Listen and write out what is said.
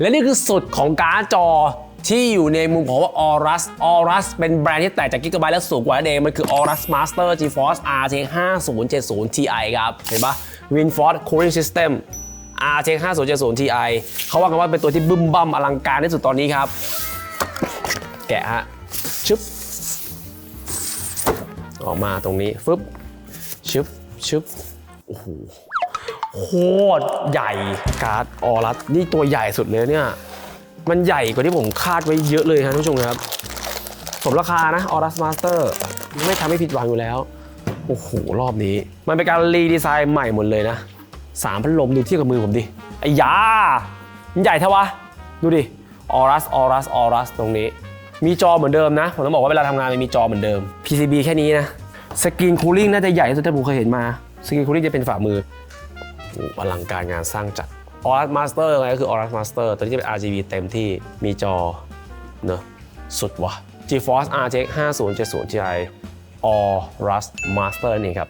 และนี่คือสุดของการ์ดจอที่อยู่ในมุมของว่า Aorus Aorus เป็นแบรนด์ที่แตกจาก Gigabyte และสูงกว่านั่นเอง มันคือ Aorus Master GeForce RTX 5070 Ti ครับ เห็นปะ WinForce Cooling System RTX 5070 Ti เขาว่ากันว่าเป็นตัวที่บึ้มบั่มอลังการที่สุดตอนนี้ครับ แกะฮะ ชึบ ออกมาตรงนี้ ฟึบ ชึบ ชึบ โอ้โห โคตรใหญ่การ์ดออรัสนี่ตัวใหญ่สุดเลยเนี่ย มันใหญ่กว่าที่ผมคาดไว้เยอะเลยครับท่านผู้ชมครับ สมราคานะออรัสมาสเตอร์ไม่ทำให้ผิดหวังอยู่แล้ว โอ้โห รอบนี้ มันเป็นการรีดีไซน์ใหม่หมดเลยนะสามพัดลมดูเทียบกับมือผมดิไอ้ยามันใหญ่เท่าวะ ดูดิออรัสออรัสออรัสตรงนี้ มีจอเหมือนเดิมนะ ผมต้องบอกว่าเวลาทำงานมันมีจอเหมือนเดิม PCB แค่นี้นะสกรีนคูลิ่งน่าจะใหญ่ที่สุดที่ผมเคยเห็นมาสกรีนคูลิ่งจะเป็นฝ่ามือ อลังการงานสร้างจัด Aorus Master ไงก็คือ Aorus Master ตัวนี้จะเป็น RGB เต็มที่มีจอเนอะสุดว่ะ GeForce RTX 5070 Ti Aorus Master นี่ครับ